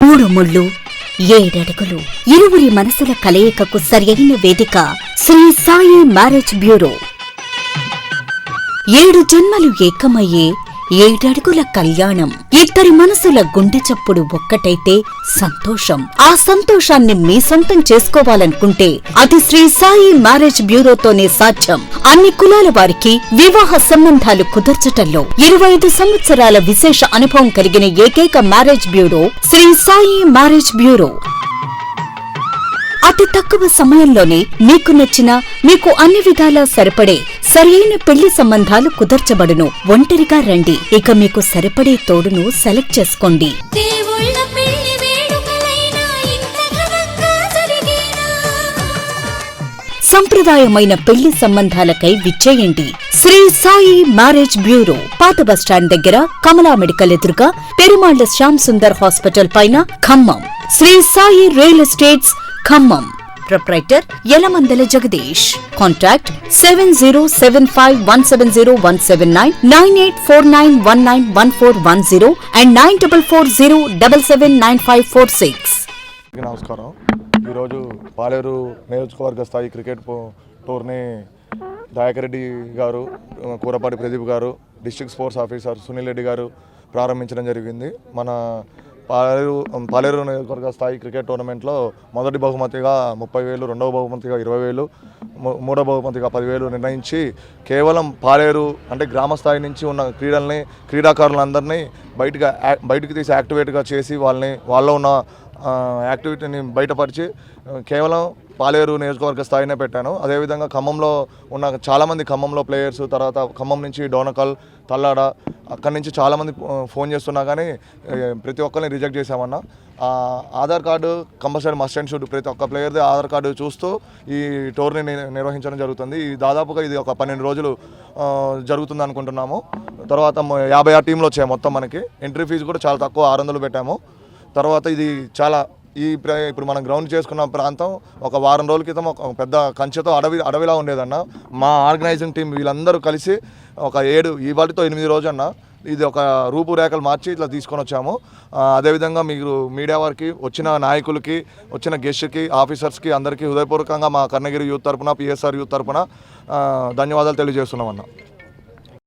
మూడు ముళ్ళు ఏడడుగులు ఇరువురి మనసుల కలయికకు సరియైన వేదిక శ్రీ సాయి మ్యారేజ్ బ్యూరో. ఏడు జన్మలు ఏకమయ్యే ఏడడుగుల కళ్యాణం. ఇద్దరి మనసుల గుండె చప్పుడు ఒక్కటైతే సంతోషం. ఆ సంతోషాన్ని మీ సొంతం చేసుకోవాలనుకుంటే అది శ్రీ సాయి మ్యారేజ్ బ్యూరోతోనే సాధ్యం. అన్ని కులాల వారికి వివాహ సంబంధాలు కుదర్చటంలో ఇరవై ఐదు సంవత్సరాల విశేష అనుభవం కలిగిన ఏకైక marriage bureau Shri Sai marriage bureau. అతి తక్కువ సమయంలోనే మీకు నచ్చిన మీకు అన్ని విధాలా సరిపడే సరియైన పెళ్ళి సంబంధాలు కుదర్చబడును. ఒంటరిగా రండి. ఇక మీకు సరిపడే తోడును సెలెక్ట్ చేసుకోండి. సంప్రదాయమైన పెళ్ళి సంబంధాలకై విచ్చేయండి. శ్రీ సాయి మ్యారేజ్ బ్యూరో పాత బస్టాండ్ దగ్గర కమలా మెడికల్ ఎదురుగా పెరుమాళ్ళ శ్యామ్ సుందర్ హాస్పిటల్ పైన Khammam. Shri Sai real estates Khammam. Proprietor Yalamandala Jagadish contact seven zero seven five one seven zero one seven nine nine eight four nine one nine one four one zero and nine double four zero double seven nine five four six నమస్కారం. ఈరోజు పాలేరు నియోజకవర్గ స్థాయి cricket పో- tourney garu Kurapati Pradeep garu district sports officer Sunil Reddy garu ప్రారంభించడం జరిగింది. మన పాలేరు పాలేరు నియోజకవర్గ స్థాయి క్రికెట్ టోర్నమెంట్లో మొదటి బహుమతిగా ముప్పై వేలు రెండవ బహుమతిగా ఇరవై వేలు మూడవ బహుమతిగా పదివేలు నిర్ణయించి కేవలం పాలేరు అంటే గ్రామ స్థాయి నుంచి ఉన్న క్రీడల్ని క్రీడాకారులందరినీ బయటగా యా- బయటికి తీసి యాక్టివేట్గా చేసి వాళ్ళని వాళ్ళలో ఉన్న యాక్టివిటీని బయటపరిచి కేవలం పాలేరు నియోజకవర్గ స్థాయినే పెట్టాను. అదేవిధంగా ఖమ్మంలో ఉన్న చాలామంది ఖమ్మంలో ప్లేయర్స్ తర్వాత ఖమ్మం నుంచి డోనకల్ తల్లాడ అక్కడి నుంచి చాలామంది ఫోన్ చేస్తున్నా కానీ ప్రతి ఒక్కరిని reject చేసామన్న Aadhaar card compulsory must and should ప్రతి ఒక్క ప్లేయర్ది ఆధార్ కార్డు చూస్తూ ఈ టోర్ని ని- నిర్వహించడం జరుగుతుంది. ఈ దాదాపుగా ఇది ఒక పన్నెండు రోజులు జరుగుతుంది అనుకుంటున్నాము. తర్వాత యాభై ఆరు టీంలు వచ్చాయి మొత్తం మనకి. ఎంట్రీ ఫీజు కూడా చాలా తక్కువ ఆరు వందలు పెట్టాము. తర్వాత ఇది చాలా ఈ ప్ర- ఇప్పుడు మనం గ్రౌండ్ చేసుకున్న ప్రాంతం ఒక వారం రోజుల క్రితం ఒక పెద్ద కంచెతో అడవి అడవిలా ఉండేదన్న. మా ఆర్గనైజింగ్ టీం వీళ్ళందరూ కలిసి ఒక ఏడు ఈ వాటితో ఎనిమిది రోజు అన్న ఇది ఒక రూపురేఖలు మార్చి ఇట్లా తీసుకొని వచ్చాము. అదేవిధంగా మీరు మీడియా వారికి వచ్చిన నాయకులకి వచ్చిన గెస్ట్కి ఆఫీసర్స్కి అందరికీ హృదయపూర్వకంగా మా కర్ణగిరి యూత్ తరపున పిఎస్ఆర్ యూత్ తరపున ధన్యవాదాలు తెలియజేస్తున్నామన్నా.